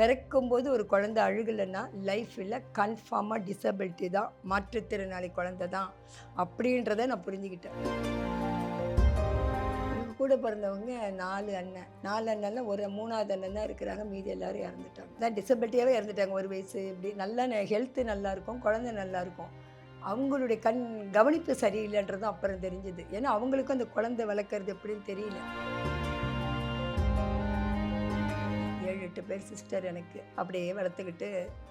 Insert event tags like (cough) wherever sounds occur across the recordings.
பிறக்கும்போது ஒரு குழந்தை அழுகலைன்னா லைஃப்பில் கன்ஃபார்மாக டிசபிலிட்டி தான் மாற்றுத்திறனாளி குழந்தை தான் அப்படின்றத நான் புரிஞ்சுக்கிட்டேன். கூட பிறந்தவங்க நாலு அண்ணன். நாலு அண்ணன்ல ஒரு மூணாவது அண்ணன் தான் இருக்கிறாங்க. மீதி எல்லாரும் இறந்துட்டாங்க. தான் டிசபிலிட்டியாகவே இறந்துட்டாங்க ஒரு வயசு. இப்படி நல்லா ஹெல்த்து நல்லா இருக்கும் குழந்தை நல்லா இருக்கும். அவங்களுடைய கண் கவனிப்பு சரியில்லைன்றதும் அப்புறம் தெரிஞ்சுது. ஏன்னா அவங்களுக்கும் அந்த குழந்தை வளர்க்குறது எப்படின்னு தெரியல. எட்டு பேர் சிஸ்டர் எனக்கு அப்படியே வளர்த்துக்கிட்டு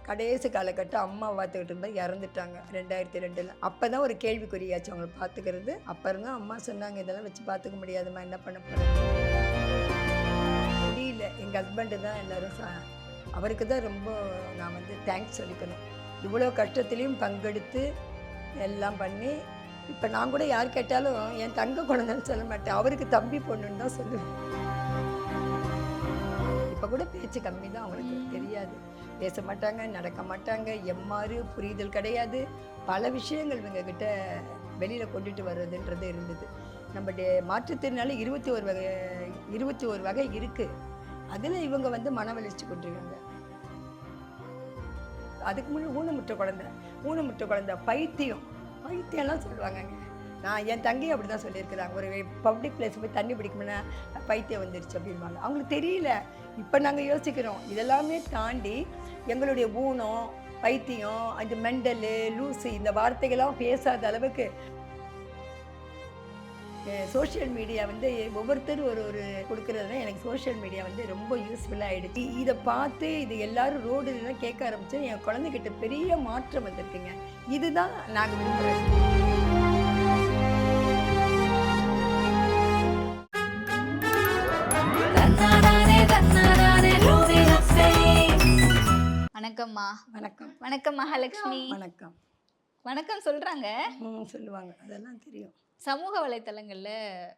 கடைசி காலகட்டம் அம்மா பார்த்துக்கிட்டு இருந்தால் இறந்துட்டாங்க ரெண்டாயிரத்தி ரெண்டில். அப்போ தான் ஒரு கேள்விக்குறியாச்சு அவங்கள பார்த்துக்கிறது. அப்புறம் தான் அம்மா சொன்னாங்க இதெல்லாம் வச்சு பார்த்துக்க முடியாதும்மா என்ன பண்ண போகிறேன் முடியல. எங்கள் ஹஸ்பண்டு தான் எல்லோரும் சா அவருக்கு தான் ரொம்ப நான் வந்து தேங்க்ஸ் சொல்லிக்கணும். இவ்வளோ கஷ்டத்துலேயும் பங்கெடுத்து எல்லாம் பண்ணி இப்போ நான் கூட யார் கேட்டாலும் என் தங்க குழந்தைன்னு சொல்ல மாட்டேன். அவருக்கு தம்பி பொண்ணுன்னு தான் சொல்லுவேன். கூட பேச்சு கம்மி தான் அவங்களுக்கு தெரியாது. பேச மாட்டாங்க நடக்க மாட்டாங்க எம்மாறு புரிதல் கிடையாது. பல விஷயங்கள் இவங்க கிட்ட வெளியில் கொண்டுட்டு வர்றதுன்றது இருந்தது. நம்ம டே- மாற்றுத்திறனாளி இருபத்தி ஒரு வகை இருபத்தி ஒரு வகை இருக்குது அதில் இவங்க வந்து மன வளர்ச்சி கொண்டிருக்காங்க. அதுக்கு முன்னாடி ஊனமுற்ற குழந்தை ஊனமுற்ற குழந்தை பைத்தியம். பைத்தியம்லாம் சொல்லுவாங்கங்க. நான் என் தங்கி அப்படி தான் சொல்லியிருக்கிறாங்க. ஒரு பப்ளிக் பிளேஸ் போய் தண்ணி பிடிக்கணும்னா பைத்தியம் வந்துருச்சு அப்படின்பாங்க அவங்களுக்கு தெரியல. இப்போ நாங்கள் யோசிக்கிறோம். இதெல்லாமே தாண்டி எங்களுடைய ஊனம் பைத்தியம் அந்த மெண்டலு லூசு இந்த வார்த்தைகள்லாம் பேசாத அளவுக்கு சோஷியல் மீடியா வந்து ஒவ்வொருத்தரும் ஒரு ஒரு கொடுக்கறதுனா எனக்கு சோஷியல் மீடியா வந்து ரொம்ப யூஸ்ஃபுல்லாக ஆகிடுச்சு இதை பார்த்து இது எல்லாரும் ரோடுலாம் கேட்க ஆரம்பிச்சு என் குழந்தைகிட்ட பெரிய மாற்றம் வந்திருக்குங்க. இதுதான் நாங்கள் விரும்புகிறோம் வணக்கம்மா. வணக்கம். வணக்கம் மகாலட்சுமி. வணக்கம். வணக்கம் சொல்றாங்க. சொல்லுவாங்க. அதெல்லாம் தெரியும். சமூக வலைத்தளங்கள்ல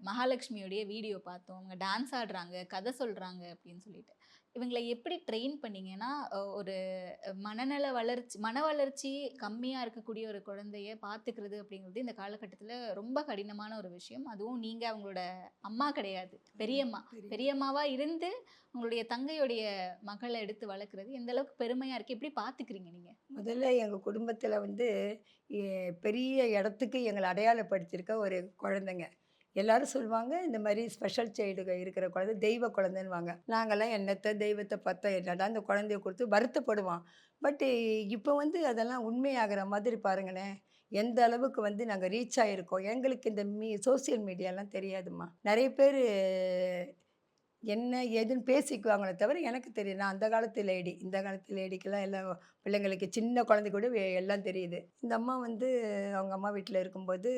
மகாலட்சுமியோடைய வீடியோ பார்த்தோம். அவங்க டான்ஸ் ஆடுறாங்க கதை சொல்றாங்க அப்படின்னு சொல்லிட்டு. இவங்களை எப்படி ட்ரெயின் பண்ணீங்கன்னா ஒரு மனநல வளர்ச்சி மன வளர்ச்சி கம்மியா இருக்கக்கூடிய ஒரு குழந்தைய பார்த்துக்கிறது அப்படிங்கிறது இந்த காலகட்டத்துல ரொம்ப கடினமான ஒரு விஷயம். அதுவும் நீங்க அவங்களோட அம்மா கிடையாது பெரியம்மா. தெரியும். பெரியம்மாவா இருந்து உங்களுடைய தங்கையுடைய மகளை எடுத்து வளர்க்குறது எந்த அளவுக்கு பெருமையா இருக்கு? எப்படி பாத்துக்கிறீங்க நீங்க? முதல்ல எங்கள் குடும்பத்தில் வந்து பெரிய இடத்துக்கு எங்களை அடையாளப்படுத்தியிருக்க ஒரு குழந்தைங்க. எல்லாரும் சொல்லுவாங்க இந்த மாதிரி ஸ்பெஷல் சைல்டு இருக்கிற குழந்தை தெய்வ குழந்தைன்னுவாங்க. நாங்கள்லாம் என்னத்தை தெய்வத்தை பார்த்தா என்னடா அந்த குழந்தைய கொடுத்து வருத்தப்படுவோம் பட் இப்போ வந்து அதெல்லாம் உண்மையாகிற மாதிரி பாருங்களேன். எந்த அளவுக்கு வந்து நாங்கள் ரீச் ஆகிருக்கோம் எங்களுக்கு இந்த மீ சோசியல் மீடியாலாம் தெரியாதும்மா. நிறைய பேர் என்ன ஏதுன்னு பேசிக்குவாங்களே தவிர எனக்கு தெரியும். நான் அந்த காலத்து லேடி. இந்த காலத்து லேடிக்கெல்லாம் எல்லாம் பிள்ளைங்களுக்கு சின்ன குழந்தை கூட வே- எல்லாம் தெரியுது. இந்த அம்மா வந்து அவங்க அம்மா வீட்டில் இருக்கும்போது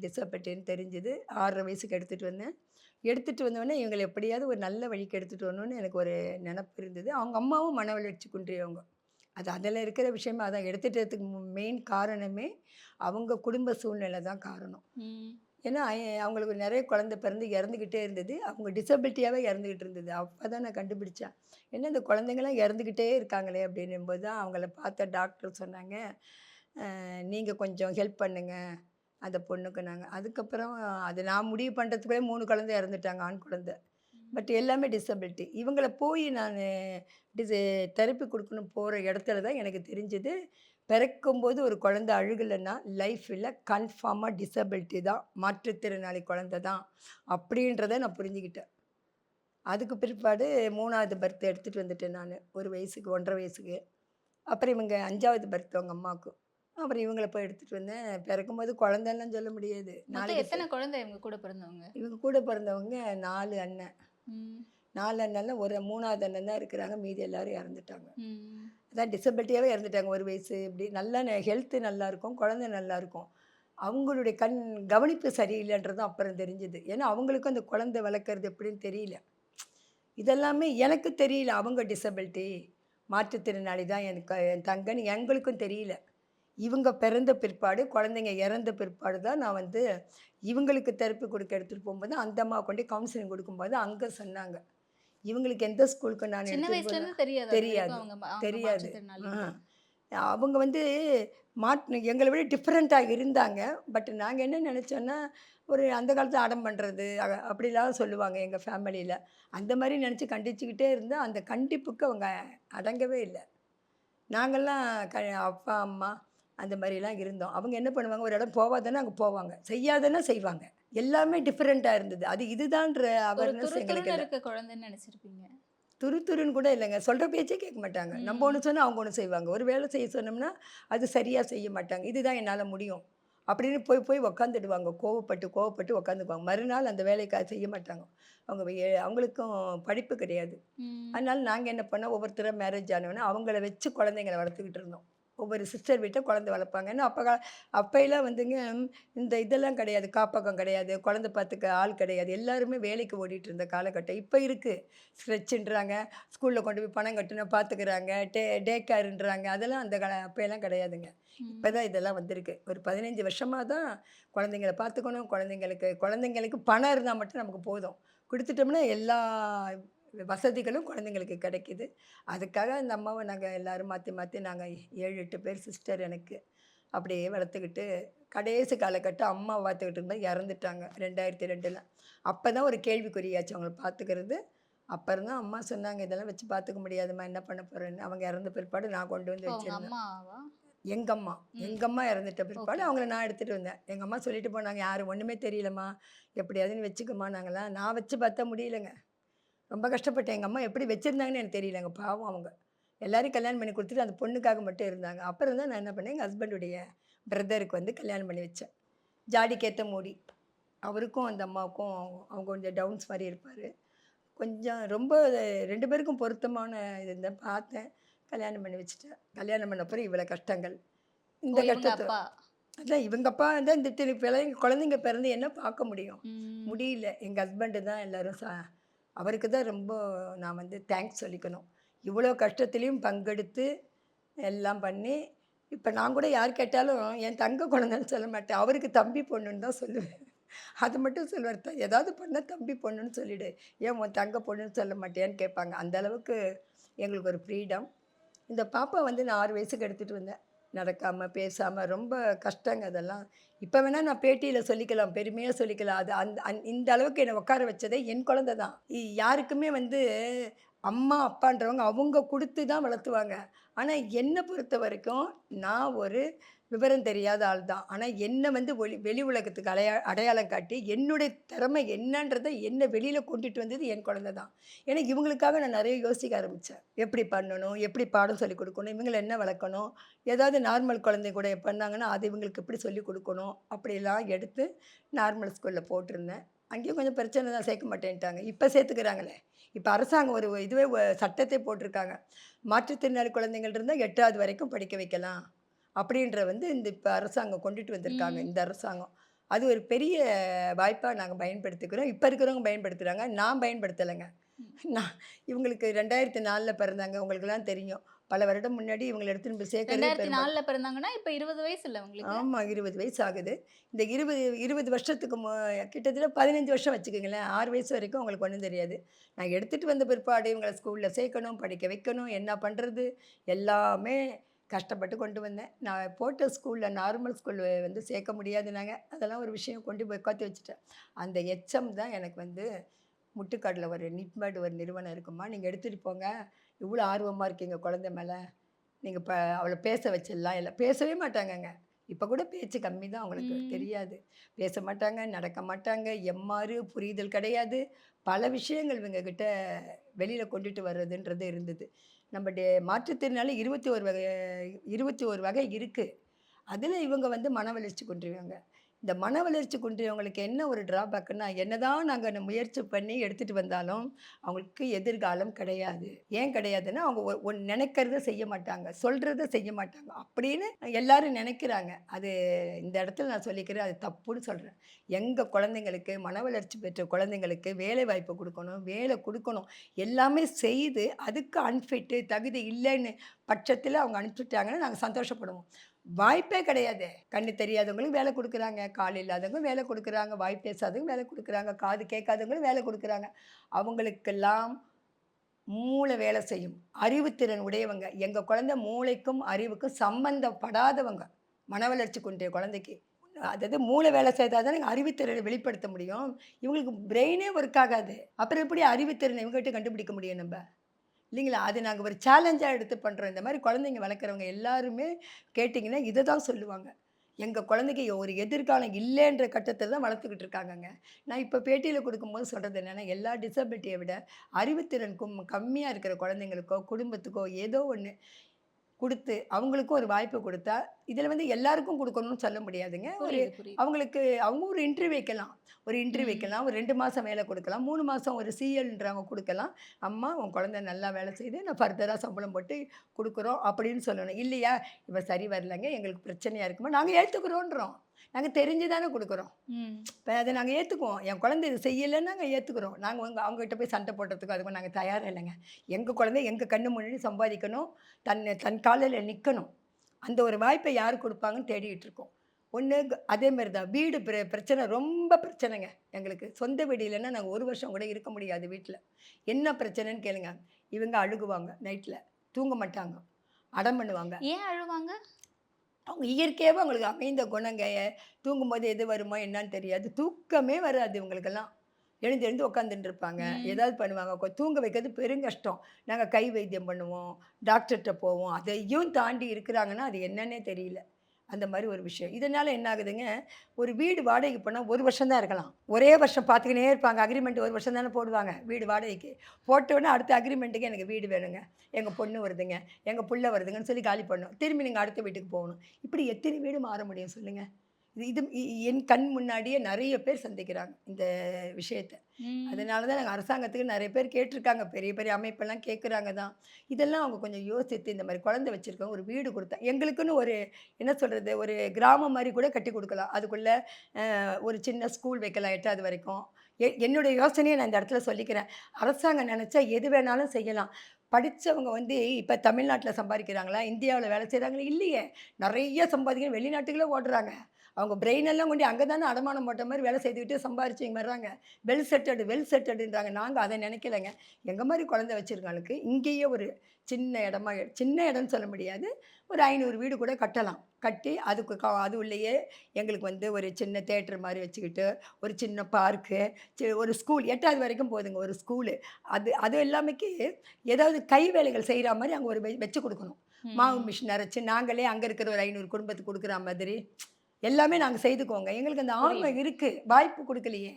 டிசப்பட்டின்னு தெரிஞ்சுது. ஆறரை வயசுக்கு எடுத்துகிட்டு வந்தேன். எடுத்துகிட்டு வந்தோடனே இவங்களை எப்படியாவது ஒரு நல்ல வழிக்கு எடுத்துகிட்டு வரணும்னு எனக்கு ஒரு நினப்பு இருந்தது. அவங்க அம்மாவும் மன வளர்ச்சி குன்றியவங்க. அது அதில் இருக்கிற விஷயமே அதான் எடுத்துட்டதுக்கு மெயின் காரணமே அவங்க குடும்ப சூழ்நிலை தான் காரணம். ஏன்னா அவங்களுக்கு நிறைய குழந்தை பிறந்து இறந்துக்கிட்டே இருந்தது. அவங்க டிசபிலிட்டியாகவே இறந்துக்கிட்டு இருந்தது. அப்போ தான் நான் கண்டுபிடிச்சேன். என்ன இந்த குழந்தைங்களாம் இறந்துக்கிட்டே இருக்காங்களே அப்படின்னும்போது தான் அவங்கள பார்த்த டாக்டர் சொன்னாங்க நீங்கள் கொஞ்சம் ஹெல்ப் பண்ணுங்க அந்த பொண்ணுக்கு நாங்கள் அதுக்கப்புறம் அது நான் முடிவு பண்ணுறதுக்குள்ளே மூணு குழந்தை இறந்துட்டாங்க ஆண் குழந்தை. பட் எல்லாமே டிசபிலிட்டி இவங்கள போய் நான் டிஸ் தெரப்பி கொடுக்கணும் போகிற இடத்துல தான் எனக்கு தெரிஞ்சது. பிறக்கும்போது ஒரு குழந்தை அழுகலைன்னா லைஃப்பில் கன்ஃபார்மாக டிசபிலிட்டி தான் மாற்றுத்திறனாளி குழந்தை தான் அப்படின்றத நான் புரிஞ்சுக்கிட்டேன். அதுக்கு பிற்பாடு மூணாவது பர்த் எடுத்துகிட்டு வந்துட்டேன் நான் ஒரு வயசுக்கு ஒன்றரை வயசுக்கு. அப்புறம் இவங்க அஞ்சாவது பர்த் அவங்க அம்மாவுக்கு. அப்புறம் இவங்களை போய் எடுத்துகிட்டு வந்தேன். பிறக்கும்போது குழந்தைலாம் சொல்ல முடியாது. நாளைக்கு எத்தனை குழந்தை இவங்க கூட பிறந்தவங்க? இவங்க கூட பிறந்தவங்க நாலு அண்ணன். நாலு அண்ணன்ல ஒரு மூணாவது அண்ணன் தான் இருக்கிறாங்க. மீதி எல்லாரும் இறந்துட்டாங்க. அதான் டிசபிலிட்டியாகவே இறந்துட்டாங்க ஒரு வயசு. இப்படி நல்லா ஹெல்த்து நல்லா இருக்கும் குழந்தை நல்லா இருக்கும். அவங்களுடைய கண் கவனிப்பு சரியில்லைன்றதும் அப்புறம் தெரிஞ்சுது. ஏன்னா அவங்களுக்கும் அந்த குழந்தை வளர்க்குறது எப்படின்னு தெரியல. இதெல்லாமே எனக்கு தெரியல. அவங்க டிசபிலிட்டி மாற்றுத்திறனாளி தான் எனக்கு என் தங்கன்னு எங்களுக்கும் தெரியல. இவங்க பிறந்த பிற்பாடு குழந்தைங்க இறந்த பிற்பாடு தான் நான் வந்து இவங்களுக்கு தெரப்பி கொடுக்க எடுத்துகிட்டு போகும்போது அந்த அம்மா கொண்டு கவுன்சிலிங் கொடுக்கும்போது அங்கே சொன்னாங்க. இவங்களுக்கு எந்த ஸ்கூலுக்கு நான் சின்ன எடுத்துட்டு வயசுல போனேன்? இருந்து தெரியாது தெரியாது. தெரியாது. அவங்க வந்து மாட் எங்களை விட டிஃப்ரெண்ட்டாக இருந்தாங்க பட் நாங்கள் என்ன நினச்சோன்னா ஒரு அந்த காலத்தில் அடம் பண்ணுறது அப்படிலாம் சொல்லுவாங்க எங்கள் ஃபேமிலியில் அந்த மாதிரி நினச்சி கண்டிச்சுக்கிட்டே இருந்தால் அந்த கண்டிப்புக்கு அவங்க அடங்கவே இல்லை நாங்கள்லாம் க அப்பா அம்மா அந்த மாதிரிலாம் இருந்தோம். அவங்க என்ன பண்ணுவாங்க? ஒரு இடம் போவாதானே அங்கே போவாங்க. செய்யாதன்னா செய்வாங்க. எல்லாமே டிஃப்ரெண்ட்டாக இருந்தது. அது இதுதான்ற அவேர்னஸ் துரு எங்களுக்கு இருக்க குழந்தைன்னு நினைச்சிருப்பீங்க. துரு துருன்னு கூட இல்லைங்க. சொல்கிற பேச்சே கேட்க மாட்டாங்க. நம்ம. ஒன்று சொன்னால் அவங்க ஒன்று செய்வாங்க. ஒரு வேலை செய்ய சொன்னோம்னா அது சரியாக செய்ய மாட்டாங்க. இதுதான் என்னால் முடியும். அப்படின்னு போய் போய் உக்காந்துடுவாங்க. கோவப்பட்டு கோவப்பட்டு உக்காந்துக்குவாங்க. மறுநாள் அந்த வேலைக்கு அது செய்ய மாட்டாங்க. அவங்க அவங்களுக்கும் படிப்பு கிடையாது. அதனால நாங்கள் என்ன பண்ணோம்? ஒவ்வொருத்தரும் மேரேஜ் ஆனவொடனே அவங்கள வச்சு குழந்தைங்களை வளர்த்துக்கிட்டு இருந்தோம். ஒவ்வொரு சிஸ்டர் வீட்டில் குழந்தை வளர்ப்பாங்க. ஏன்னா அப்போ அப்பையெல்லாம் வந்துங்க இந்த இதெல்லாம் கிடையாது காப்பகம் கிடையாது குழந்தை பார்த்துக்க ஆள் கிடையாது. எல்லாருமே வேலைக்கு ஓடிட்டு இருந்த காலகட்டம் இப்போ இருக்குது ஸ்ட்ரெச்சுன்றாங்க ஸ்கூலில் கொண்டு போய் பணம் கட்டுனா பார்த்துக்கிறாங்க டே டே கேருன்றாங்க அதெல்லாம் அந்த கா அப்போயெல்லாம் கிடையாதுங்க. இப்போ தான் இதெல்லாம் வந்திருக்கு. ஒரு பதினஞ்சு வருஷமாக தான் குழந்தைங்கள பார்த்துக்கணும் குழந்தைங்களுக்கு குழந்தைங்களுக்கு பணம் இருந்தால் மட்டும் நமக்கு போதும். கொடுத்துட்டோம்னா எல்லா வசதிகளும் குழந்தைங்களுக்கு கிடைக்கிது. அதுக்காக அந்த அம்மாவை நாங்கள் எல்லோரும் மாற்றி மாற்றி நாங்கள் ஏழு எட்டு பேர் சிஸ்டர் எனக்கு அப்படியே வளர்த்துக்கிட்டு கடைசி காலகட்டம் அம்மா பார்த்துக்கிட்டு இருந்தால் இறந்துட்டாங்க ரெண்டாயிரத்தி ரெண்டில். அப்போ தான் ஒரு கேள்விக்குறியாச்சு அவங்கள பார்த்துக்கிறது. அப்புறம் தான் அம்மா சொன்னாங்க இதெல்லாம் வச்சு பார்த்துக்க முடியாதும்மா என்ன பண்ண போகிறேன்னு அவங்க இறந்த பிற்பாடு நான் கொண்டு வந்து வச்சிருந்தேன். எங்கள் அம்மா. எங்கள் அம்மா இறந்துட்ட பிற்பாடு. அவங்கள நான் எடுத்துகிட்டு வந்தேன். எங்கள் அம்மா சொல்லிட்டு போனாங்க யாரும் ஒன்றுமே தெரியலம்மா. எப்படியாதுன்னு வச்சுக்கம்மா. நாங்களாம் நான் வச்சு பார்த்தா முடியலங்க. ரொம்ப கஷ்டப்பட்டேன். எங்கள் அம்மா எப்படி வச்சுருந்தாங்கன்னு எனக்கு தெரியலங்க. பாவம் அவங்க. எல்லாரையும் கல்யாணம் பண்ணி கொடுத்துட்டு அந்த பொண்ணுக்காக மட்டும் இருந்தாங்க. அப்புறம் தான் நான் என்ன பண்ணேன்? எங்கள் ஹஸ்பண்டுடைய பிரதருக்கு வந்து கல்யாணம் பண்ணி வச்சேன். ஜாடிக்கேற்ற மூடி. அவருக்கும் அந்த அம்மாவுக்கும் அவங்க கொஞ்சம் டவுன்ஸ் மாதிரி இருப்பார். கொஞ்சம் ரொம்ப ரெண்டு பேருக்கும் பொருத்தமான இது இருந்தேன் பார்த்தேன். கல்யாணம் பண்ணி வச்சுட்டேன். கல்யாணம் பண்ண இவ்வளோ கஷ்டங்கள். இந்த கஷ்டத்தை அதான் இவங்க அப்பா தான் இந்த திரு பிள்ளைங்க குழந்தைங்க பிறந்து என்ன பார்க்க முடியும். முடியல. எங்கள் ஹஸ்பண்டு தான் எல்லாரும் சா அவருக்கு தான் ரொம்ப நான் வந்து தேங்க்ஸ் சொல்லிக்கணும். இவ்வளோ கஷ்டத்துலேயும் பங்கெடுத்து எல்லாம் பண்ணி இப்போ நான் கூட யார் கேட்டாலும் என் தங்க குழந்தைன்னு சொல்ல மாட்டேன். அவருக்கு தம்பி பொண்ணுன்னு தான் சொல்லுவேன். அது மட்டும் சொல்லுவார் "த- ஏதாவது பண்ணால் தம்பி பொண்ணுன்னு சொல்லிவிடு ஏன் உன் தங்க பொண்ணுன்னு சொல்ல மாட்டேன்னு கேட்பாங்க. அந்த அளவுக்கு எங்களுக்கு ஒரு ஃப்ரீடம் இந்த பாப்பா வந்து நான் ஆறு வயசுக்கு எடுத்துகிட்டு வந்தேன். நடக்காமல் பேசாமல் ரொம்ப கஷ்டங்க அதெல்லாம். இப்போ வேணால் நான் பேட்டியில் சொல்லிக்கலாம் பெருமையாக சொல்லிக்கலாம். அது அந்த அந் இந்த அளவுக்கு என்னை உட்கார வச்சதே என் குழந்த தான். யாருக்குமே வந்து அம்மா அப்பான்றவங்க அவங்க கொடுத்து தான் வளர்த்துவாங்க. ஆனால் என்னை பொறுத்த வரைக்கும் நான் ஒரு விவரம் தெரியாத ஆள் தான். ஆனால் என்னை வந்து ஒளி வெளி உலகத்துக்கு அடையா அடையாளம் காட்டி என்னுடைய திறமை என்னன்றதை என்னை வெளியில் கொண்டுட்டு வந்தது என் குழந்தை தான். ஏன்னா இவங்களுக்காக நான் நிறைய யோசிக்க ஆரம்பித்தேன் எப்படி பண்ணணும் எப்படி பாடம் சொல்லிக் கொடுக்கணும் இவங்களை என்ன வளர்க்கணும் ஏதாவது நார்மல் குழந்தை கூட பண்ணாங்கன்னா அது இவங்களுக்கு எப்படி சொல்லிக் கொடுக்கணும் அப்படிலாம் எடுத்து நார்மல் ஸ்கூலில் போட்டிருந்தேன். அங்கேயும் கொஞ்சம் பிரச்சனை தான் சேர்க்க மாட்டேன்ட்டாங்க. இப்போ சேர்த்துக்கிறாங்களே. இப்போ அரசாங்கம் ஒரு இதுவே சட்டத்தை போட்டிருக்காங்க. மாற்றுத்திறனாளி குழந்தைங்கள் இருந்தால் எட்டாவது வரைக்கும் படிக்க வைக்கலாம். அப்படின்ற வந்து இந்த இப்போ அரசாங்கம் கொண்டுட்டு வந்திருக்காங்க. இந்த அரசாங்கம். அது ஒரு பெரிய வாய்ப்பாக நாங்கள் பயன்படுத்திக்கிறோம். இப்போ இருக்கிறவங்க பயன்படுத்துகிறாங்க நான் பயன்படுத்தலைங்க. நான் இவங்களுக்கு ரெண்டாயிரத்தி நாலில் பிறந்தாங்க. உங்களுக்குலாம் தெரியும். பல வருடம் முன்னாடி இவங்களை எடுத்துன்னு போய் சேர்க்கறது நாலுல பிறந்தாங்கன்னா இப்ப இருபது வயசு இல்ல உங்களுக்கு? ஆமாம் இருபது வயசு ஆகுது. இந்த இருபது இருபது வருஷத்துக்கு மு கிட்டத்தட்ட பதினஞ்சு வருஷம் வச்சுக்கோங்களேன். ஆறு வயசு வரைக்கும் அவங்களுக்கு ஒன்றும் தெரியாது. நான் எடுத்துகிட்டு வந்த பிற்பாடு இவங்களை ஸ்கூலில் சேர்க்கணும் படிக்க வைக்கணும் என்ன பண்ணுறது எல்லாமே கஷ்டப்பட்டு கொண்டு வந்தேன். நான் போட்ட ஸ்கூலில் நார்மல் ஸ்கூல் வந்து சேர்க்க முடியாது நாங்கள் அதெல்லாம் ஒரு விஷயம் கொண்டு போய் உட்காந்து வச்சுட்டேன். அந்த எச்சம் தான் எனக்கு வந்து முட்டுக்காட்டில் ஒரு நிட்மேட் ஒரு நிறுவனம் இருக்குமா நீங்கள் எடுத்துகிட்டு போங்க. இவ்வளோ ஆர்வமாக இருக்கீங்க குழந்தை மேலே. நீங்கள் இப்போ அவளை பேச வச்சிடலாம். இல்லை பேசவே மாட்டாங்கங்க. இப்போ கூட பேச்சு கம்மி தான் அவங்களுக்கு. தெரியாது. பேச மாட்டாங்க நடக்க மாட்டாங்க எம்மாறு புரிதல் கிடையாது. பல விஷயங்கள் இவங்க கிட்ட வெளியில் கொண்டுட்டு வர்றதுன்றது இருந்தது. நம்ம டே மாற்றுத்திறனால இருபத்தி ஒரு வகை இருபத்தி ஒரு வகை இருக்குது அதில் இவங்க வந்து மன வளர்ச்சி குன்றியவங்க இந்த மன வளர்ச்சி குன்றியவங்களுக்கு என்ன ஒரு ட்ராபேக்குன்னா என்னதான் நாங்கள் முயற்சி பண்ணி எடுத்துகிட்டு வந்தாலும் அவங்களுக்கு எதிர்காலம் கிடையாது. ஏன் கிடையாதுன்னா அவங்க ஒ- ஒன் நினைக்கிறத செய்ய மாட்டாங்க. சொல்கிறத செய்ய மாட்டாங்க. அப்படின்னு எல்லாரும் நினைக்கிறாங்க. அது இந்த இடத்துல நான் சொல்லிக்கிறேன் அது தப்புன்னு சொல்கிறேன் எங்கள் குழந்தைங்களுக்கு மன வளர்ச்சி பெற்ற குழந்தைங்களுக்கு வேலை வாய்ப்பு கொடுக்கணும் வேலை கொடுக்கணும். எல்லாமே செய்து அதுக்கு அன்ஃபிட்டு தகுதி இல்லைன்னு பட்சத்தில் அவங்க அனுப்பிச்சிட்டாங்கன்னா நாங்கள் சந்தோஷப்படுவோம். வாய்ப்பே கிடையாது. கண்ணு தெரியாதவங்களுக்கு வேலை கொடுக்குறாங்க. கால் இல்லாதவங்க வேலை கொடுக்குறாங்க. வாய் பேசாதவங்க வேலை கொடுக்குறாங்க. காது கேட்காதவங்களும் வேலை கொடுக்குறாங்க. அவங்களுக்கெல்லாம் மூளை வேலை செய்யும். அறிவுத்திறன் உடையவங்க. எங்கள் குழந்தை மூளைக்கும் அறிவுக்கும் சம்பந்தப்படாதவங்க. மன வளர்ச்சி குன்றிய குழந்தைக்கு. அதாவது மூளை வேலை செய்தால் தான் அறிவுத்திறனை வெளிப்படுத்த முடியும். இவங்களுக்கு பிரெயினே ஒர்க் ஆகாது. அப்புறம் எப்படி அறிவுத்திறனை இவங்ககிட்ட கண்டுபிடிக்க முடியும் நம்ம? இல்லைங்களா? அது நாங்கள் ஒரு சேலஞ்சாக எடுத்து பண்ணுறோம் இந்த மாதிரி குழந்தைங்க வளர்க்குறவங்க எல்லாருமே கேட்டிங்கன்னா இதை தான் சொல்லுவாங்க. எங்கள் குழந்தைக்கு ஒரு எதிர்காலம் இல்லைன்ற கட்டத்தில் தான் வளர்த்துக்கிட்டு இருக்காங்கங்க. நான் இப்போ பேட்டியில் கொடுக்கும்போது சொல்கிறது என்னென்னா எல்லா டிசபிலிட்டியை விட அறிவுத்திறனுக்கும் கம்மியாக இருக்கிற குழந்தைங்களுக்கோ குடும்பத்துக்கோ ஏதோ ஒன்று கொடுத்து அவங்களுக்கும் ஒரு வாய்ப்பு கொடுத்தா இதில் வந்து எல்லாருக்கும் கொடுக்கணும்னு சொல்ல முடியாதுங்க. ஒரு அவங்களுக்கு அவங்க ஒரு இன்டர்வியூ வைக்கலாம். ஒரு இன்டர்வியூ. வைக்கலாம். ஒரு ரெண்டு மாதம் வேலை கொடுக்கலாம். மூணு மாதம் ஒரு சிஎல்ன்றவங்க கொடுக்கலாம். அம்மா உன் குழந்தை நல்லா வேலை செய்து நான் ஃபர்தராக சம்பளம் போட்டு கொடுக்குறோம் அப்படின்னு சொல்லணும். இல்லையா? இப்போ சரி வரலங்க. எங்களுக்கு பிரச்சனையாக இருக்குமா? நாங்கள் ஏற்றுக்குறோன்றோம் நாங்கள் தெரிஞ்சு தானே கொடுக்குறோம் இப்போ அதை நாங்கள் ஏற்றுக்குவோம் என் குழந்தை இது செய்யலைன்னு நாங்கள் ஏற்றுக்குறோம் நாங்கள் உங்க அவங்ககிட்ட போய் சண்டை போடுறதுக்கு அதுக்கும் நாங்கள் தயாராக இல்லைங்க. எங்கள் குழந்தை எங்கள் கண்ணு முன்னாடி சம்பாதிக்கணும். தன் தன் காலில் நிற்கணும் அந்த ஒரு வாய்ப்பை யார் கொடுப்பாங்கன்னு தேடிட்டு இருக்கோம். ஒன்று அதே மாதிரி தான் வீடு பிர பிரச்சனை ரொம்ப பிரச்சனைங்க எங்களுக்கு. சொந்த வீடு இல்லைன்னா நாங்கள் ஒரு வருஷம் கூட இருக்க முடியாது வீட்டில் என்ன பிரச்சனைன்னு கேளுங்க. இவங்க அழுகுவாங்க நைட்டில் தூங்க மாட்டாங்க. அடம் பண்ணுவாங்க. ஏன் அழுவாங்க? அவங்க இயற்கையாகவே அவங்களுக்கு அமைந்த குணங்க தூங்கும்போது எது வருமோ என்னன்னு தெரியாது. தூக்கமே வராது இவங்களுக்கெல்லாம். எழுந்து எழுந்து உட்காந்துட்டு இருப்பாங்க. ஏதாவது பண்ணுவாங்க. தூங்க வைக்கிறது பெருங்கஷ்டம் நாங்கள் கை வைத்தியம் பண்ணுவோம் டாக்டர்கிட்ட போவோம். அதையும் தாண்டி இருக்கிறாங்கன்னா அது என்னன்னே தெரியல. அந்த மாதிரி ஒரு விஷயம். இதனால் என்ன ஆகுதுங்க? ஒரு வீடு வாடகைக்கு போனால் ஒரு வருஷம் தான் இருக்கலாம். ஒரே வருஷம் பார்த்துக்கினே இருப்பாங்க. அக்ரிமெண்ட் ஒரு வருஷம் தானே போடுவாங்க. வீடு வாடகைக்கு. போட்டோன்னே அடுத்த அக்ரிமெண்ட்டுக்கு எனக்கு வீடு வேணுங்க. எங்கள் பொண்ணு வருதுங்க. எங்கள் புள்ள வருதுங்கன்னு சொல்லி காலி பண்ணணும். திரும்பி நீங்கள் அடுத்த வீட்டுக்கு போகணும். இப்படி எத்தனை வீடு மாற முடியும் சொல்லுங்கள் இது இது இ- என் கண் முன்னாடியே நிறைய பேர் சந்திக்கிறாங்க இந்த விஷயத்தை. அதனால தான் நாங்கள் அரசாங்கத்துக்கு நிறைய பேர் கேட்டிருக்காங்க. பெரிய பெரிய அமைப்பெல்லாம் கேட்குறாங்க தான். இதெல்லாம் அவங்க கொஞ்சம் யோசித்து இந்த மாதிரி குழந்தை வச்சுருக்கோம் ஒரு வீடு கொடுத்தா எங்களுக்குன்னு ஒரு என்ன சொல்கிறது ஒரு கிராமம் மாதிரி கூட கட்டி கொடுக்கலாம். அதுக்குள்ளே ஒரு சின்ன ஸ்கூல் வைக்கலாம் எட்டாவது வரைக்கும். என்னுடைய யோசனையை நான் இந்த இடத்துல சொல்லிக்கிறேன். அரசாங்கம் நினச்சா எது வேணாலும் செய்யலாம். படித்தவங்க வந்து இப்போ தமிழ்நாட்டில் சம்பாதிக்கிறாங்களா? இந்தியாவில் வேலை செய்கிறாங்களா இல்லையே. நிறைய சம்பாதிக்க வெளிநாட்டுகளே ஓடுறாங்க. அவங்க பிரெயின் எல்லாம் கொண்டு அங்கே தானே அடமானம் போட்ட மாதிரி வேலை செய்துக்கிட்டு சம்பாரிச்சு இங்கே வர்றாங்க. வெல் செட்டடு வெல் செட்டடுன்றாங்க நாங்கள் அதை நினைக்கலைங்க. எங்கள் மாதிரி குழந்தை வச்சுருக்காங்களுக்கு இங்கேயே ஒரு சின்ன இடமா சின்ன இடம்னு சொல்ல முடியாது. ஒரு ஐநூறு வீடு கூட கட்டலாம். கட்டி அதுக்கு க அது உள்ளேயே எங்களுக்கு வந்து ஒரு சின்ன தேட்டர் மாதிரி வச்சுக்கிட்டு ஒரு சின்ன பார்க்கு ஒரு ஸ்கூல் எட்டாவது வரைக்கும் போதுங்க ஒரு ஸ்கூலு அது அது எல்லாமேக்கு ஏதாவது கை வேலைகள் செய்கிற மாதிரி அங்கே ஒரு வச்சு கொடுக்கணும். மாவு மிஷின் அரைச்சு நாங்களே அங்கே இருக்கிற ஒரு ஐநூறு குடும்பத்துக்கு கொடுக்குற மாதிரி. எல்லாமே நாங்கள் செய்துக்கோங்க. எங்களுக்கு அந்த ஆர்வம் இருக்குது வாய்ப்பு கொடுக்கலையே.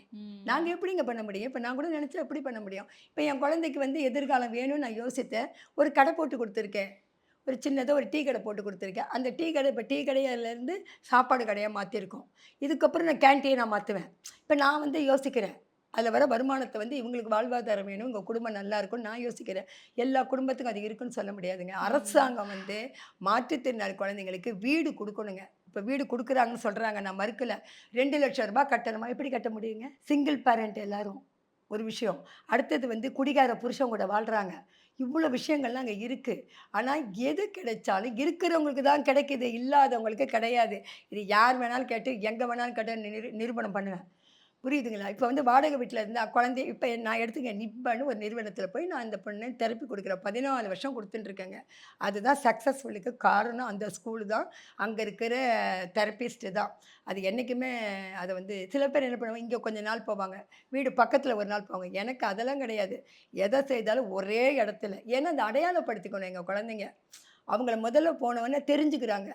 நாங்கள் எப்படிங்க பண்ண முடியும்? இப்போ நான் கூட நினச்சா எப்படி பண்ண முடியும்? இப்போ என் குழந்தைக்கு வந்து எதிர்காலம் வேணும்னு நான் யோசித்தேன். ஒரு கடை போட்டு கொடுத்துருக்கேன். ஒரு சின்னதாக ஒரு டீ கடை போட்டு கொடுத்துருக்கேன். அந்த டீ கடை இப்போ டீ கடையிலேருந்து சாப்பாடு கடையாக மாற்றிருக்கோம் இதுக்கப்புறம் நான் கேன்டீன் நான் மாற்றுவேன் இப்போ நான் வந்து யோசிக்கிறேன். அதில் வர வருமானத்தை வந்து இவங்களுக்கு வாழ்வாதாரம் வேணும் உங்கள் குடும்பம் நல்லா இருக்கும்னு நான் யோசிக்கிறேன். எல்லா குடும்பத்துக்கும் அது இருக்குன்னு சொல்ல முடியாதுங்க. அரசாங்கம் வந்து மாற்றுத்திறனாளி குழந்தைங்களுக்கு வீடு கொடுக்கணுங்க. இப்போ வீடு கொடுக்குறாங்கன்னு சொல்கிறாங்க நான் மறுக்கல. ரெண்டு லட்சம் ரூபாய் கட்டணுமா? எப்படி கட்ட முடியுங்க? சிங்கிள் பேரண்ட் எல்லாரும். ஒரு விஷயம். அடுத்தது வந்து குடிகார புருஷன் கூட வாழ்கிறாங்க இவ்வளோ விஷயங்கள்லாம் அங்கே இருக்குது ஆனால் எது கிடைச்சாலும் இருக்கிறவங்களுக்கு தான் கிடைக்குது இல்லாதவங்களுக்கு கிடையாது. இது யார் வேணாலும் கேட்டு எங்கே வேணாலும் கேட்டு நிரு நிரூபணம் பண்ணுவேன். புரியுதுங்களா? இப்போ வந்து வாடகை வீட்டில் இருந்தால் குழந்தை இப்போ நான் எடுத்துங்க நிப்பான்னு ஒரு நிறுவனத்தில் போய் நான் அந்த பொண்ணு தெரப்பி கொடுக்குறேன் பதினாலு வருஷம் கொடுத்துட்டுருக்கேங்க. அதுதான் சக்ஸஸ்ஃபுல்லுக்கு காரணம். அந்த ஸ்கூலு தான். அங்கே இருக்கிற தெரப்பிஸ்ட்டு தான். அது என்றைக்குமே அதை வந்து சில பேர் என்ன பண்ணுவாங்க இங்கே கொஞ்ச நாள் போவாங்க. வீடு பக்கத்தில் ஒரு நாள் போவாங்க. எனக்கு அதெல்லாம் கிடையாது. எதை செய்தாலும் ஒரே இடத்துல. ஏன்னா அந்த அடையாளப்படுத்திக்கணும் எங்கள் குழந்தைங்க. அவங்கள முதல்ல போனவொடனே தெரிஞ்சுக்கிறாங்க.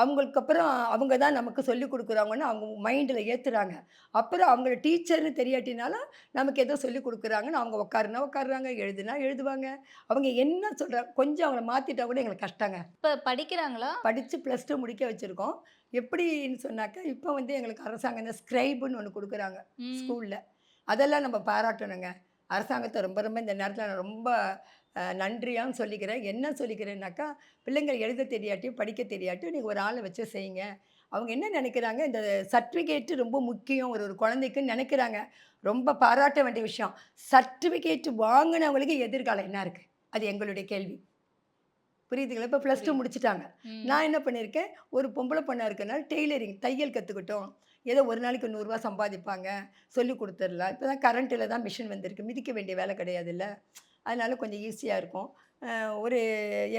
அவங்களுக்கு அப்புறம் அவங்க தான் நமக்கு சொல்லி கொடுக்குறாங்கன்னு அவங்க மைண்டில் ஏற்றுறாங்க அப்புறம் அவங்கள டீச்சர்னு தெரியாட்டினாலும் நமக்கு ஏதோ சொல்லி கொடுக்குறாங்கன்னு அவங்க உட்காருனா உட்காருறாங்க எழுதுனா எழுதுவாங்க. அவங்க என்ன சொல்கிறாங்க கொஞ்சம் அவங்கள மாற்றிட்டா கூட எங்களுக்கு கஷ்டங்க. இப்ப படிக்கிறாங்களா? படித்து ப்ளஸ் டூ முடிக்க வச்சுருக்கோம். எப்படின்னு சொன்னாக்கா இப்போ வந்து எங்களுக்கு அரசாங்கம் இந்த ஸ்க்ரைபுன்னு ஒன்று கொடுக்குறாங்க. ஸ்கூலில் அதெல்லாம் நம்ம பாராட்டணுங்க. அரசாங்கத்தை ரொம்ப ரொம்ப இந்த நேரத்தில் நான் ரொம்ப நன்றியான்னு சொல்லிக்கிறேன். என்ன சொல்லிக்கிறேன்னாக்கா பிள்ளைங்கள் எழுத தெரியாட்டியும் படிக்க தெரியாட்டியும் நீங்கள் ஒரு ஆளை வச்சு செய்யுங்க. அவங்க என்ன நினைக்கிறாங்க இந்த சர்டிஃபிகேட்டு ரொம்ப முக்கியம் ஒரு ஒரு குழந்தைக்குன்னு நினைக்கிறாங்க. ரொம்ப பாராட்ட வேண்டிய விஷயம். சர்டிஃபிகேட் வாங்கினவங்களுக்கு எதிர்காலம் என்ன இருக்குது அது எங்களுடைய கேள்வி. புரியுதுங்களா? இப்போ ப்ளஸ் டூ. முடிச்சிட்டாங்க. நான் என்ன பண்ணியிருக்கேன்? ஒரு பொம்பளை பொண்ணாக இருக்கனால டெய்லரிங் தையல் கற்றுக்கிட்டோம் ஏதோ ஒரு நாளைக்கு நூறுரூவா சம்பாதிப்பாங்க. சொல்லி கொடுத்துடலாம். இப்போ தான் கரண்ட்டில் தான் மிஷின் வந்திருக்கு. மிதிக்க வேண்டிய வேலை கிடையாதுல்ல. அதனால கொஞ்சம் ஈஸியாக இருக்கும். ஒரு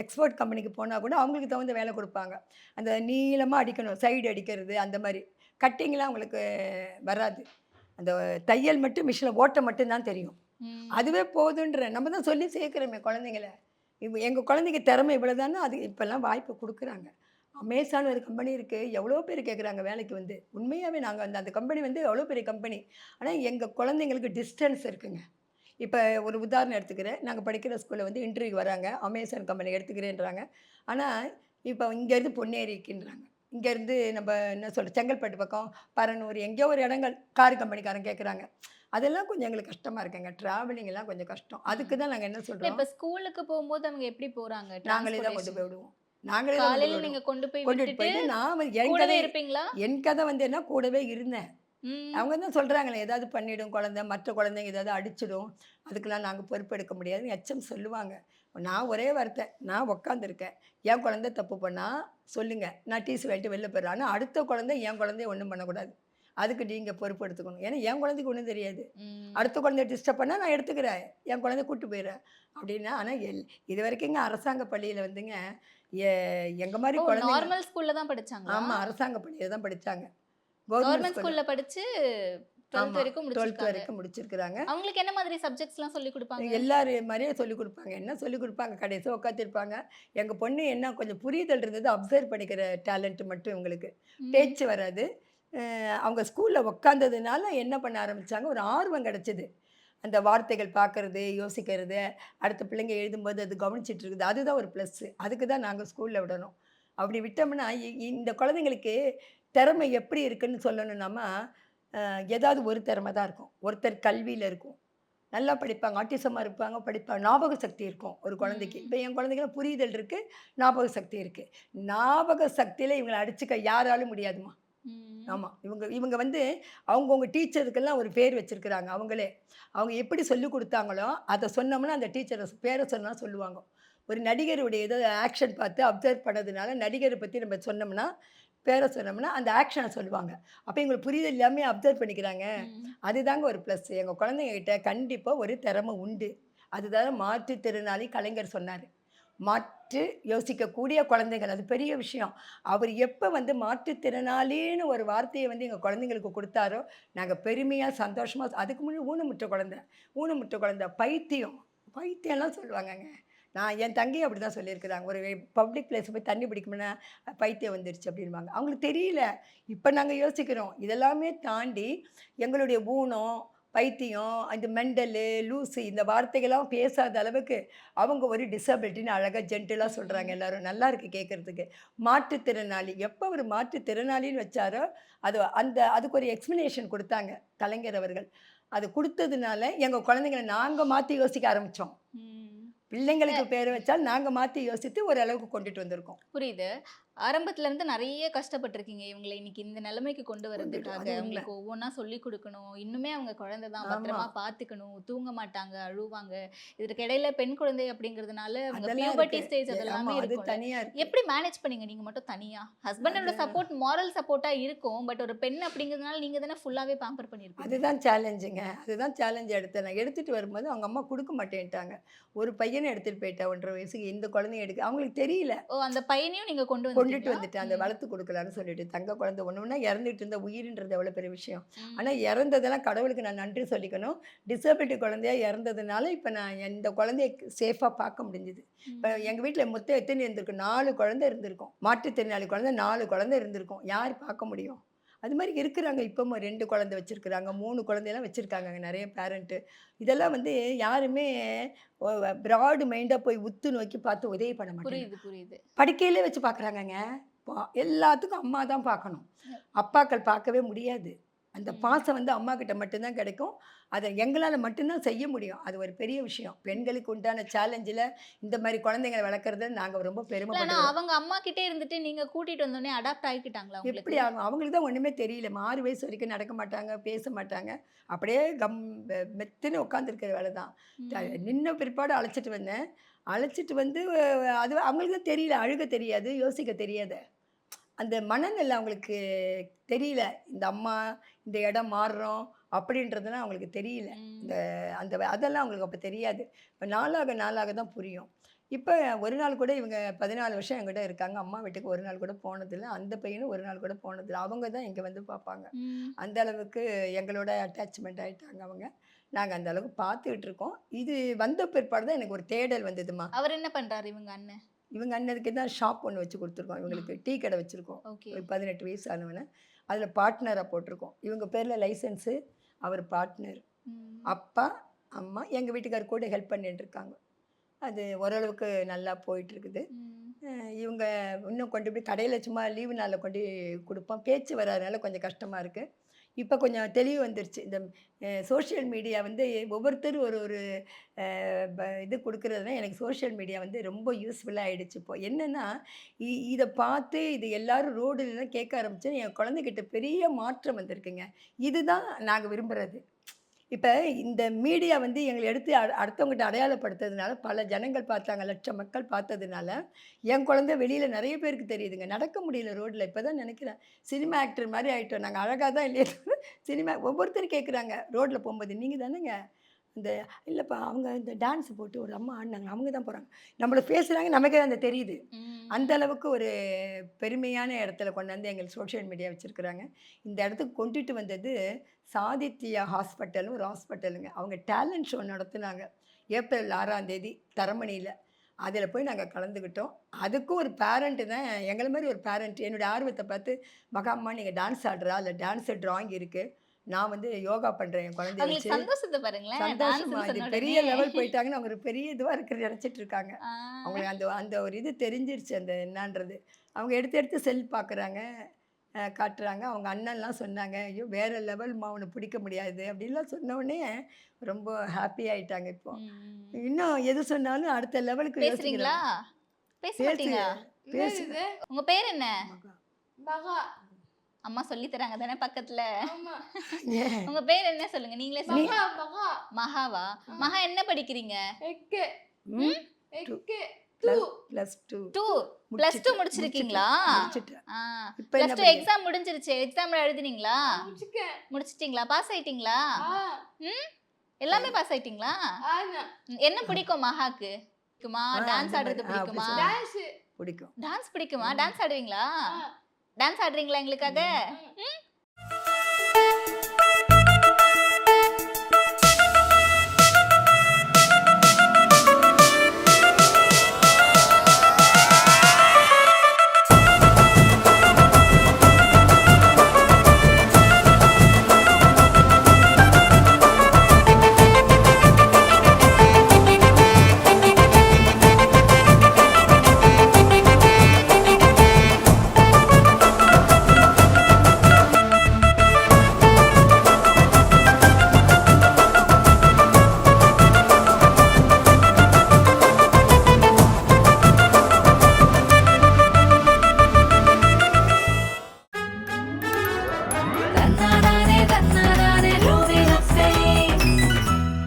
எக்ஸ்போர்ட் கம்பெனிக்கு போனால் கூட அவங்களுக்கு தகுந்த வேலை கொடுப்பாங்க. அந்த நீளமாக அடிக்கணும் சைடு அடிக்கிறது அந்த மாதிரி. கட்டிங்லாம் அவங்களுக்கு வராது. அந்த தையல் மட்டும் மிஷினில் ஓட்ட மட்டும்தான் தெரியும். அதுவே போதுன்ற நம்ம தான் சொல்லி சேர்க்குறோமே குழந்தைங்கள. இப்போ எங்கள் குழந்தைங்க திறமை இவ்வளோதானே அது இப்போல்லாம் வாய்ப்பு கொடுக்குறாங்க. அமேசான் ஒரு கம்பெனி இருக்குது எவ்வளோ பேர் கேட்குறாங்க வேலைக்கு வந்து. உண்மையாகவே நாங்கள் அந்த அந்த கம்பெனி வந்து எவ்வளோ பெரிய கம்பெனி ஆனால் எங்கள் குழந்தைங்களுக்கு டிஸ்டன்ஸ் இருக்குங்க. இப்போ ஒரு உதாரணம் எடுத்துக்கிறேன். நாங்கள் படிக்கிற ஸ்கூலில் வந்து இன்டர்வியூ வராங்க. அமேசான் கம்பெனி எடுத்துக்கிறேன்றாங்க. ஆனால் இப்போ இங்கேருந்து பொன்னேரிக்குன்றாங்க. இங்கேருந்து நம்ம என்ன சொல்ற செங்கல்பட்டு பக்கம் பரனூர் எங்கேயோ ஒரு இடங்கள் கார் கம்பெனிக்காரன் கேட்குறாங்க அதெல்லாம் கொஞ்சம் எங்களுக்கு கஷ்டமாக இருக்குங்க. ட்ராவலிங் எல்லாம் கொஞ்சம் கஷ்டம். அதுக்கு தான் நாங்கள் என்ன சொல்கிறோம் இப்ப ஸ்கூலுக்கு போகும்போது அவங்க எப்படி போறாங்க? நாங்களே தான் கொண்டு? போய் விடுவோம் நாங்களே கொண்டு காலையில போய் நீங்க விடுவோம். கொண்டு போய் விட்டுட்டு போயிட்டு நான் என் கதை இருப்பீங்களா? என் கதை வந்து என்ன? கூடவே இருந்தேன். அவங்க தான் சொல்கிறாங்களே ஏதாவது பண்ணிடும் குழந்தை மற்ற குழந்தைங்க ஏதாவது அடிச்சிடும் அதுக்கெல்லாம் நாங்கள் பொறுப்பெடுக்க முடியாதுன்னு எச்சம் சொல்லுவாங்க. நான் ஒரே வார்த்தை நான் உக்காந்துருக்கேன். என் குழந்தை தப்பு பண்ணால் சொல்லுங்கள் நான் டீஸ் வாங்கிட்டு வெளில போயிடுறேன். ஆனால் அடுத்த குழந்தை என் குழந்தைய ஒன்றும் பண்ணக்கூடாது. அதுக்கு நீங்கள் பொறுப்பு எடுத்துக்கணும் ஏன்னா என் குழந்தைக்கு ஒன்றும் தெரியாது. அடுத்த குழந்தைய டிஸ்டர்ப் பண்ணால் நான் எடுத்துக்கிறேன். என் குழந்தை கூட்டு போயிடுறேன். அப்படின்னா ஆனால் எல் இது வரைக்குங்க அரசாங்க பள்ளியில் வந்துங்க எங்கள் மாதிரி ஓ, குழந்தைங்க நார்மல் ஸ்கூல்ல தான் படிச்சாங்க ஆமாம் அரசாங்க பள்ளியில் தான் படித்தாங்க கவர்மெண்ட் ஸ்கூல்ல படிச்சு வரைக்கும் முடிச்சிருக்காங்க. அவங்களுக்கு என்ன மாதிரி சப்ஜெக்ட்ஸ்லாம் சொல்லி கொடுப்பாங்க? எல்லாரும் மாதிரியே சொல்லிக் கொடுப்பாங்க. என்ன சொல்லிக் கொடுப்பாங்க? கடைசியாக உட்காந்துருப்பாங்க எங்கள் பொண்ணு என்ன கொஞ்சம் புரிதல் இருந்தது அப்சர்வ் பண்ணிக்கிற டேலண்ட் மட்டும் இவங்களுக்கு. பேச்சு வராது. அவங்க ஸ்கூலில் உட்காந்ததுனால என்ன பண்ண ஆரம்பித்தாங்க ஒரு ஆர்வம் கிடச்சிது. அந்த வார்த்தைகள் பார்க்கறது யோசிக்கிறது அடுத்த பிள்ளைங்க எழுதும்போது அது கவனிச்சிட்டு இருக்குது. அதுதான் ஒரு ப்ளஸ்ஸு அதுக்கு தான் நாங்கள் ஸ்கூலில் விடணும். அப்படி விட்டோம்னா இந்த குழந்தைங்களுக்கு திறமை எப்படி இருக்குன்னு சொல்லணும்னாமா ஏதாவது ஒரு திறமை தான் இருக்கும். ஒருத்தர் கல்வியில் இருக்கும். நல்லா படிப்பாங்க ஆட்டிசமாக இருப்பாங்க படிப்பாங்க ஞாபக சக்தி இருக்கும் ஒரு குழந்தைக்கு. இப்போ என் குழந்தைங்க புரிதல் இருக்குது ஞாபக சக்தி இருக்குது ஞாபக சக்தியில் இவங்களை அடிச்சுக்க யாராலும் முடியாதுமா. ஆமாம் இவங்க இவங்க வந்து அவங்கவுங்க டீச்சருக்கெல்லாம் ஒரு பேர் வச்சுருக்குறாங்க அவங்களே. அவங்க எப்படி சொல்லி கொடுத்தாங்களோ அதை சொன்னோம்னா அந்த டீச்சரை பேரை சொன்னால் சொல்லுவாங்க. ஒரு நடிகருடைய ஏதோ ஆக்ஷன் பார்த்து அப்சர்வ் பண்ணதுனால நடிகரை பற்றி நம்ம சொன்னோம்னா பேரை சொன்னோம்னா அந்த ஆக்ஷனை சொல்லுவாங்க. அப்போ எங்களுக்கு புரிதல் எல்லாமே அப்சர்வ் பண்ணிக்கிறாங்க. அதுதாங்க ஒரு ப்ளஸ் எங்கள் குழந்தைங்க கிட்ட கண்டிப்பாக ஒரு திறமை உண்டு. அதுதான் மாற்றுத்திறனாளி கலைஞர் சொன்னார். மாற்று யோசிக்கக்கூடிய குழந்தைகள் அது பெரிய விஷயம். அவர் எப்போ வந்து மாற்றுத்திறனாளின்னு ஒரு வார்த்தையை வந்து எங்கள் குழந்தைங்களுக்கு கொடுத்தாரோ நாங்கள் பெருமையாக சந்தோஷமாக அதுக்கு முன்னாடி ஊனமுற்ற குழந்தை ஊனமுற்ற குழந்தை பைத்தியம் பைத்தியம்லாம் சொல்லுவாங்கங்க. நான் என் தங்கி அப்படி தான் சொல்லியிருக்கிறாங்க. ஒரு பப்ளிக் பிளேஸ் போய் தண்ணி பிடிக்கணும்னா பைத்தியம் வந்துருச்சு அப்படின்பாங்க அவங்களுக்கு தெரியல. இப்போ நாங்கள் யோசிக்கிறோம். இதெல்லாமே தாண்டி எங்களுடைய ஊனம் பைத்தியம் அந்த மெண்டலு லூஸு இந்த வார்த்தைகள்லாம் பேசாத அளவுக்கு அவங்க ஒரு டிசபிலிட்டின்னு அழகாக ஜென்டிலாக சொல்கிறாங்க எல்லோரும். நல்லா இருக்குது கேட்குறதுக்கு மாற்றுத்திறனாளி. எப்போ ஒரு மாற்றுத்திறனாளின்னு வச்சாரோ அது அந்த அதுக்கு ஒரு எக்ஸ்ப்ளனேஷன் கொடுத்தாங்க கலைஞர் அவர்கள். அது கொடுத்ததுனால எங்கள் குழந்தைங்களை நாங்கள் மாற்றி யோசிக்க ஆரம்பித்தோம் பிள்ளைங்களுக்கு பேர் வச்சால் நாங்கள் மாற்றி யோசித்து ஒரு அளவுக்கு கொண்டுட்டு வந்திருக்கோம். புரியுது. ஆரம்பத்துல இருந்து நிறைய கஷ்டப்பட்டிருக்கீங்க. இவங்களை இன்னைக்கு இந்த நிலைமைக்கு கொண்டு வரதுக்காக. அவங்களுக்கு ஒவ்வொன்றா சொல்லி கொடுக்கணும். இன்னுமே அவங்க குழந்தை தான். பத்திரமா பாத்துக்கணும். தூங்க மாட்டாங்க அழுவாங்க. இதற்கு இடையில பெண் குழந்தை அப்படிங்கிறதுனால பியூபர்ட்டி. ஸ்டேஜ் அதெல்லாமே இருக்கும் எப்படி மேனேஜ் பண்ணீங்க? நீங்க மட்டும் தனியா? ஹஸ்பண்டோட சப்போர்ட் மாரல் சப்போர்ட்டா இருக்கும். பட் ஒரு பெண் அப்படிங்கிறதுனால நீங்க தானே ஃபுல்லாவே பேம்பர் பண்ணிருப்பீங்க. அதுதான் சேலஞ்சுங்க அதுதான் சேலஞ்ச் எடுத்தேன். நான் எடுத்துகிட்டு வரும்போது அவங்க அம்மா கொடுக்க மாட்டேன்ட்டாங்க. ஒரு பையனை எடுத்துகிட்டு போயிட்டேன் ஒன்றரை வயசுக்கு. இந்த குழந்தைய எடுக்க அவங்களுக்கு தெரியல. ஓ அந்த பையனையும் நீங்க கொண்டு கொண்டுட்டு? வந்துட்டேன். அந்த வளர்த்து கொடுக்கலான்னு சொல்லிட்டு. தங்க குழந்தை ஒன்று ஒன்றா இறந்துட்டு இருந்த உயிரின்றது எவ்வளோ பெரிய விஷயம். ஆனால் இறந்ததெல்லாம் கடவுளுக்கு நான் நன்றி சொல்லிக்கணும். டிசபிலிட்டி குழந்தையா இறந்ததுனால இப்போ நான் இந்த குழந்தைய சேஃபாக பார்க்க முடிஞ்சுது. இப்போ. எங்கள் வீட்டில் மொத்தம் எத்தனை இருந்திருக்கு? நாலு குழந்தை இருந்திருக்கும். மாற்றுத்திறனாளி குழந்தை நாலு குழந்தை இருந்திருக்கும். யார் பார்க்க முடியும்? அது மாதிரி இருக்கிறாங்க. இப்போவும் ரெண்டு குழந்தை வச்சுருக்குறாங்க. மூணு குழந்தையெல்லாம் வச்சுருக்காங்க நிறைய பேரண்ட்டு. இதெல்லாம் வந்து யாருமே ப்ராடு மைண்டாக போய் உத்து நோக்கி பார்த்து உதவி பண்ண மாட்டாங்க. புரியுது புரியுது. படிக்கையிலே வச்சு பார்க்குறாங்கங்க. எல்லாத்துக்கும் அம்மா தான் பார்க்கணும். அப்பாக்கள் பார்க்கவே முடியாது. அந்த. பாசம் வந்து அம்மா கிட்ட மட்டும்தான் கிடைக்கும். அதை எங்களால் மட்டும்தான் செய்ய முடியும். அது ஒரு பெரிய விஷயம். பெண்களுக்கு உண்டான சேலஞ்சில் இந்த மாதிரி குழந்தைங்களை வளர்க்குறதுல நாங்கள் ரொம்ப பெருமைப்படுறோம். அவங்க அம்மா கிட்டே இருந்துட்டு நீங்க கூட்டிட்டு வந்தோடனே அடாப்ட் ஆகிக்கிட்டாங்களா எப்படி ஆகும்? அவங்களுக்கு தான் ஒன்றுமே தெரியல. ஆறு வயசு வரைக்கும் நடக்க மாட்டாங்க பேச மாட்டாங்க. அப்படியே கம் மெத்துன்னு உட்காந்துருக்கிற வேலை தான். நின்ன பிற்பாடு அழைச்சிட்டு வந்தேன். அழைச்சிட்டு வந்து அது அவங்களுக்கு தான் தெரியல. அழுக தெரியாது யோசிக்க தெரியாது. அந்த மனநிலை அவங்களுக்கு தெரியல. இந்த அம்மா இந்த இடம் மாறுறோம் அப்படின்றதுலாம் அவங்களுக்கு தெரியல. இந்த அந்த அதெல்லாம் அவங்களுக்கு அப்போ தெரியாது. இப்போ நாளாக நாளாக தான் புரியும். இப்போ ஒரு நாள் கூட இவங்க பதினாலு வருஷம் என்கிட்ட இருக்காங்க. அம்மா வீட்டுக்கு ஒரு நாள் கூட போனதில்லை. அந்த பையனும் ஒரு நாள் கூட போனதில்லை. அவங்க தான் இங்கே வந்து பார்ப்பாங்க. அந்த அளவுக்கு எங்களோட அட்டாச்மெண்ட் ஆயிட்டாங்க அவங்க. நாங்கள் அந்த அளவுக்கு பார்த்துக்கிட்டு இருக்கோம். இது வந்த பிற்பாடு தான் எனக்கு ஒரு தேடல் வந்ததுமா. அவர் என்ன பண்றாரு இவங்க அண்ணன்? இவங்க அண்ணனுக்கு தான் ஷாப் ஒன்று வச்சு கொடுத்துருக்கோம். இவங்களுக்கு டீ கடை வச்சுருக்கோம். பதினெட்டு வயசு ஆனவனை. அதில் பார்ட்னராக போட்டிருக்கோம். இவங்க பேரில் லைசன்ஸு அவர் பார்ட்னர் அப்பா அம்மா எங்கள் வீட்டுக்கார் கூட ஹெல்ப் பண்ணிட்டு இருக்காங்க. அது ஓரளவுக்கு நல்லா போயிட்டு இருக்குது அஹ் இவங்க இன்னும் கொண்டு போய் கடையில் சும்மா லீவு நாளில் கொண்டு கொடுப்போம். பேச்சு வராதனால கொஞ்சம் கஷ்டமாக இருக்குது இப்போ கொஞ்சம் தெளிவு வந்துருச்சு. இந்த சோஷியல் மீடியா வந்து ஒவ்வொருத்தரும் ஒரு ஒரு ப- இது கொடுக்குறதுனா எனக்கு சோஷியல் மீடியா வந்து ரொம்ப யூஸ்ஃபுல்லாக ஆகிடுச்சு இப்போ. என்னென்னா இதை பார்த்து இது எல்லாரும் ரோடுலாம் கேட்க ஆரம்பிச்சு என் குழந்தைகிட்ட பெரிய மாற்றம் வந்திருக்குங்க. இதுதான் நாங்கள் விரும்புகிறது இப்போ இந்த மீடியா வந்து எங்களை எடுத்து அடுத்தவங்ககிட்ட அடையாளப்படுத்துறதுனால பல ஜனங்கள் பார்த்தாங்க லட்சம் மக்கள் பார்த்ததுனால என் குழந்தை வெளியில் நிறைய பேருக்கு தெரியுதுங்க. நடக்க முடியல ரோட்டில் இப்போ தான் நினைக்கிறேன். சினிமா ஆக்டர் மாதிரி ஆகிட்டோம் நாங்கள் அழகாக தான் இல்லையே சினிமா ஒவ்வொருத்தரும் கேட்குறாங்க ரோட்டில் போகும்போது நீங்கள் தானேங்க இந்த இல்லைப்பா அவங்க இந்த டான்ஸ் போட்டு ஒரு அம்மா ஆடினாங்க. அவங்க தான் போகிறாங்க நம்மளை பேசுகிறாங்க நமக்கே அந்த தெரியுது. அந்த அளவுக்கு ஒரு பெருமையான இடத்துல கொண்டாந்து எங்கள் சோஷியல் மீடியா வச்சுருக்குறாங்க. இந்த இடத்துக்கு கொண்டுட்டு வந்தது சாதித்யா ஹாஸ்பிட்டலும் ஒரு ஹாஸ்பிட்டலுங்க அவங்க டேலண்ட் ஷோ நடத்துனாங்க. ஏப்ரல் ஆறாம் தேதி தரமணியில். அதில் போய் நாங்கள் கலந்துக்கிட்டோம். அதுக்கும் ஒரு பேரண்ட்டு தான் எங்களை மாதிரி ஒரு பேரண்ட் என்னுடைய ஆர்வத்தை பார்த்து மகாம்மா நீங்கள் டான்ஸ் ஆடுறா? இல்லை டான்ஸு ட்ராயிங் இருக்குது நான் வந்து யோகா பண்ணுறேன் என் குழந்தைய அவங்களுக்கு வச்சு. சந்தோஷத்தை பாருங்களேன். சந்தோஷமா டான்ஸ் இது பெரிய. லெவல் போயிட்டாங்கன்னு அவங்க ஒரு பெரிய இதுவாக இருக்கிற நினச்சிட்டு இருக்காங்க. அவங்களுக்கு அந்த அந்த ஒரு இது தெரிஞ்சிருச்சு அந்த என்னன்றது. அவங்க எடுத்து எடுத்து செல் பார்க்குறாங்க காட்டுறாங்க. அவங்க அண்ணன்லாம் சொன்னாங்க ஐயோ வேற லெவல்மா அவனை பிடிக்க முடியாது. அப்படின்லாம் சொன்ன உடனே ரொம்ப ஹாப்பி ஆயிட்டாங்க இப்போ. இன்னும் எது சொன்னாலும் அடுத்த லெவலுக்கு பேசுறீங்களா? பேச மாட்டீங்க பேசு. உங்க பேர் என்ன? மகா. அம்மா சொல்லி தராங்க தானே பக்கத்துல? (laughs) உங்க பேர் என்ன சொல்லுங்க? நீங்களே சொல்லுங்க. மகா. மகா மகாவா மகா என்ன படிக்கிறீங்க? Plus two. Two. Plus two முடிச்சிருக்கீங்களா? Plus two? Exam முடிஞ்சிருச்சு. எக்ஸாம்ல எழுதுனீங்களா? முடிச்சிட்டீங்களா? பாஸ் ஆயிட்டீங்களா? எல்லாமே பாஸ் ஆயிட்டீங்களா? என்ன பிடிக்கும் மகாக்கு? பிடிக்குமா? டான்ஸ் ஆடுறது பிடிக்குமா? டான்ஸ். பிடிக்கும். டான்ஸ் பிடிக்குமா? டான்ஸ் ஆடுவீங்களா. டான்ஸ் ஆடுறீங்களா எங்களுக்காக?